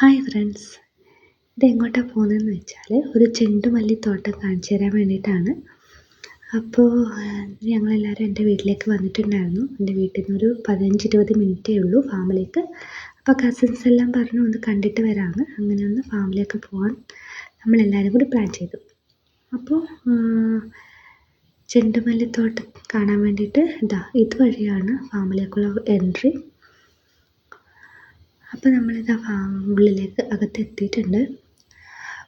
Hi friends ഇത് എങ്ങോട്ടാണ് പോകുന്നതെന്ന് വെച്ചാൽ ഒരു ചെണ്ടുമല്ലിത്തോട്ടം കാണിച്ചു തരാൻ വേണ്ടിയിട്ടാണ്. അപ്പോൾ ഞങ്ങളെല്ലാവരും എന്റെ വീട്ടിലേക്ക് വന്നിട്ടുണ്ടായിരുന്നു. എന്റെ വീട്ടിൽ നിന്നൊരു പതിനഞ്ച് ഇരുപത് മിനിറ്റേ ഉള്ളൂ ഫാമിലേക്ക്. അപ്പോൾ കസിൻസ് എല്ലാം പറഞ്ഞു ഒന്ന് കണ്ടിട്ട് വരാമെന്ന് അങ്ങനെ ഒന്ന് ഫാമിലേക്ക് പോകാൻ നമ്മളെല്ലാവരും കൂടി പ്ലാൻ ചെയ്തു. അപ്പോൾ ചെണ്ടുമല്ലിത്തോട്ടം കാണാൻ വേണ്ടിയിട്ട് ഇതാ ഇതുവഴിയാണ് ഫാമിലേക്കുള്ള എൻട്രി. അപ്പോൾ നമ്മളിതാ ഉള്ളിലേക്ക് അകത്തെത്തിയിട്ടുണ്ട്.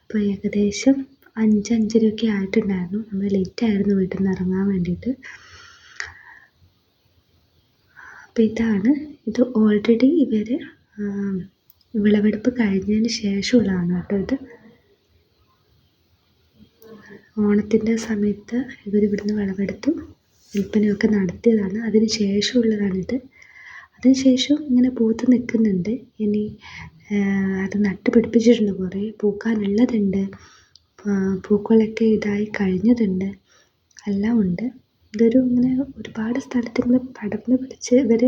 അപ്പോൾ ഏകദേശം അഞ്ച് അഞ്ചരയൊക്കെ ആയിട്ടുണ്ടായിരുന്നു. നമ്മൾ ലേറ്റായിരുന്നു വീട്ടിൽ നിന്ന് ഇറങ്ങാൻ വേണ്ടിയിട്ട്. അപ്പോൾ ഇതാണ്. ഇത് ഓൾറെഡി ഇവർ വിളവെടുപ്പ് കഴിഞ്ഞതിന് ശേഷമുള്ളതാണ് കേട്ടോ ഇത്. ഓണത്തിന്റെ സമയത്ത് ഇവർ ഇവിടുന്ന് വിളവെടുത്തു വിൽപ്പനയൊക്കെ നടത്തിയതാണ്. അതിന് ശേഷമുള്ളതാണിത്. അതിനുശേഷം ഇങ്ങനെ പൂത്ത് നിൽക്കുന്നുണ്ട്. ഇനി അത് നട്ട് പിടിപ്പിച്ചിട്ടുണ്ട് കുറേ. പൂക്കാനുള്ളതുണ്ട്. പൂക്കളൊക്കെ ഇതായി കഴിഞ്ഞതുണ്ട്. എല്ലാം ഉണ്ട്. ഇതൊരു ഇങ്ങനെ ഒരുപാട് സ്ഥലത്ത് ഇങ്ങനെ പടർന്ന് പിടിച്ച് ഇവർ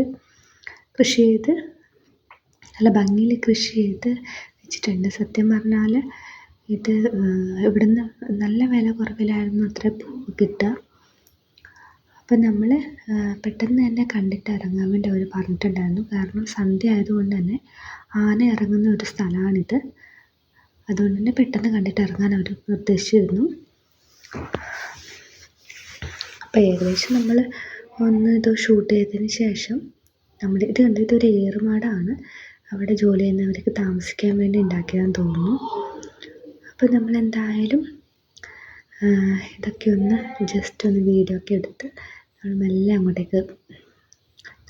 കൃഷി ചെയ്ത് നല്ല ഭംഗിയിൽ കൃഷി ചെയ്ത് വെച്ചിട്ടുണ്ട്. സത്യം പറഞ്ഞാൽ ഇത് ഇവിടുന്ന് നല്ല വില കുറവിലായിരുന്നു. അത്ര പൂ കിട്ടുക. അപ്പം നമ്മൾ പെട്ടെന്ന് തന്നെ കണ്ടിട്ട് ഇറങ്ങാൻ വേണ്ടി അവർ പറഞ്ഞിട്ടുണ്ടായിരുന്നു. കാരണം സന്ധ്യ ആയതുകൊണ്ട് തന്നെ ആന ഇറങ്ങുന്ന ഒരു സ്ഥലമാണിത്. അതുകൊണ്ട് തന്നെ പെട്ടെന്ന് കണ്ടിട്ട് ഇറങ്ങാൻ അവർ നിർദ്ദേശിച്ചിരുന്നു. അപ്പോൾ ഏകദേശം നമ്മൾ ഒന്ന് ഇത് ഷൂട്ട് ചെയ്തതിന് ശേഷം നമ്മൾ ഇത് കണ്ടത് ഇതൊരു ഏറുമാടാണ്. അവിടെ ജോലി ചെയ്യുന്നവർക്ക് താമസിക്കാൻ വേണ്ടി ഉണ്ടാക്കിയതാണെന്ന് തോന്നുന്നു. അപ്പോൾ നമ്മൾ എന്തായാലും ഇതൊക്കെ ഒന്ന് ജസ്റ്റ് ഒന്ന് വീഡിയോ ഒക്കെ എടുത്ത് നമ്മൾ മെല്ലെ അങ്ങോട്ടേക്ക്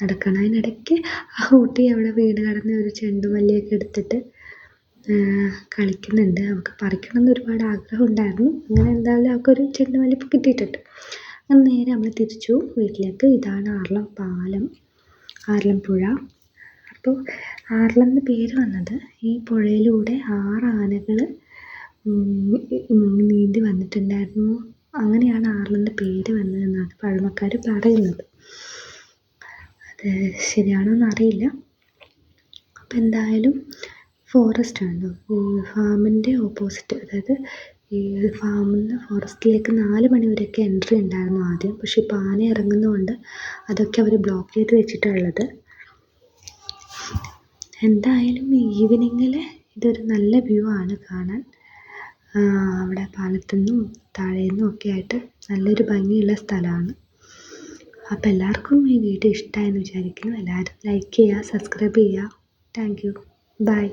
നടക്കണം. അതിനിടയ്ക്ക് ആ കുട്ടി അവിടെ വീട് കടന്ന് ഒരു ചെണ്ടുമല്ലിയൊക്കെ എടുത്തിട്ട് കളിക്കുന്നുണ്ട്. അവൾക്ക് പറിക്കണം എന്ന് ഒരുപാട് ആഗ്രഹം ഉണ്ടായിരുന്നു. അങ്ങനെ എന്തായാലും അവൾക്കൊരു ചെണ്ടുമല്ലി ഇപ്പോൾ കിട്ടിയിട്ടുണ്ട്. അങ്ങനെ നേരെ നമ്മൾ തിരിച്ചു വീട്ടിലേക്ക്. ഇതാണ് ആർലം പാലം ആർലം പുഴ. അപ്പോൾ ആർലം എന്ന് പേര് വന്നത് ഈ പുഴയിലൂടെ ആറ് ആനകൾ നീന്തി വന്നിട്ടുണ്ടായിരുന്നു. അങ്ങനെയാണ് ആർലന്റെ പേര് വന്നതെന്നാണ് പഴമക്കാർ പറയുന്നത്. അത് ശരിയാണോ എന്നറിയില്ല. അപ്പോൾ എന്തായാലും ആണ് ഈ ഫാമിന്റെ ഓപ്പോസിറ്റ് അതായത് ഈ ഫാമിൽ നിന്ന് ഫോറസ്റ്റിലേക്ക് നാല് മണി വരെയൊക്കെ എൻട്രി ഉണ്ടായിരുന്നു ആദ്യം. പക്ഷേ ഇപ്പോൾ ആന ഇറങ്ങുന്നതുകൊണ്ട് അതൊക്കെ അവർ ബ്ലോക്ക് ചെയ്ത് വെച്ചിട്ടുള്ളത്. എന്തായാലും ഈവനിങ്ങിൽ ഇതൊരു നല്ല വ്യൂ ആണ് കാണാൻ. അവിടെ പാലത്തിന്നും താഴേന്നും ഒക്കെ ആയിട്ട് നല്ലൊരു ഭംഗിയുള്ള സ്ഥലമാണ്. അപ്പോൾ എല്ലാവർക്കും ഈ വീഡിയോ ഇഷ്ടമായെന്ന് വിചാരിക്കുന്നു. എല്ലാവരും ലൈക്ക് ചെയ്യുക സബ്സ്ക്രൈബ് ചെയ്യുക. Thank you by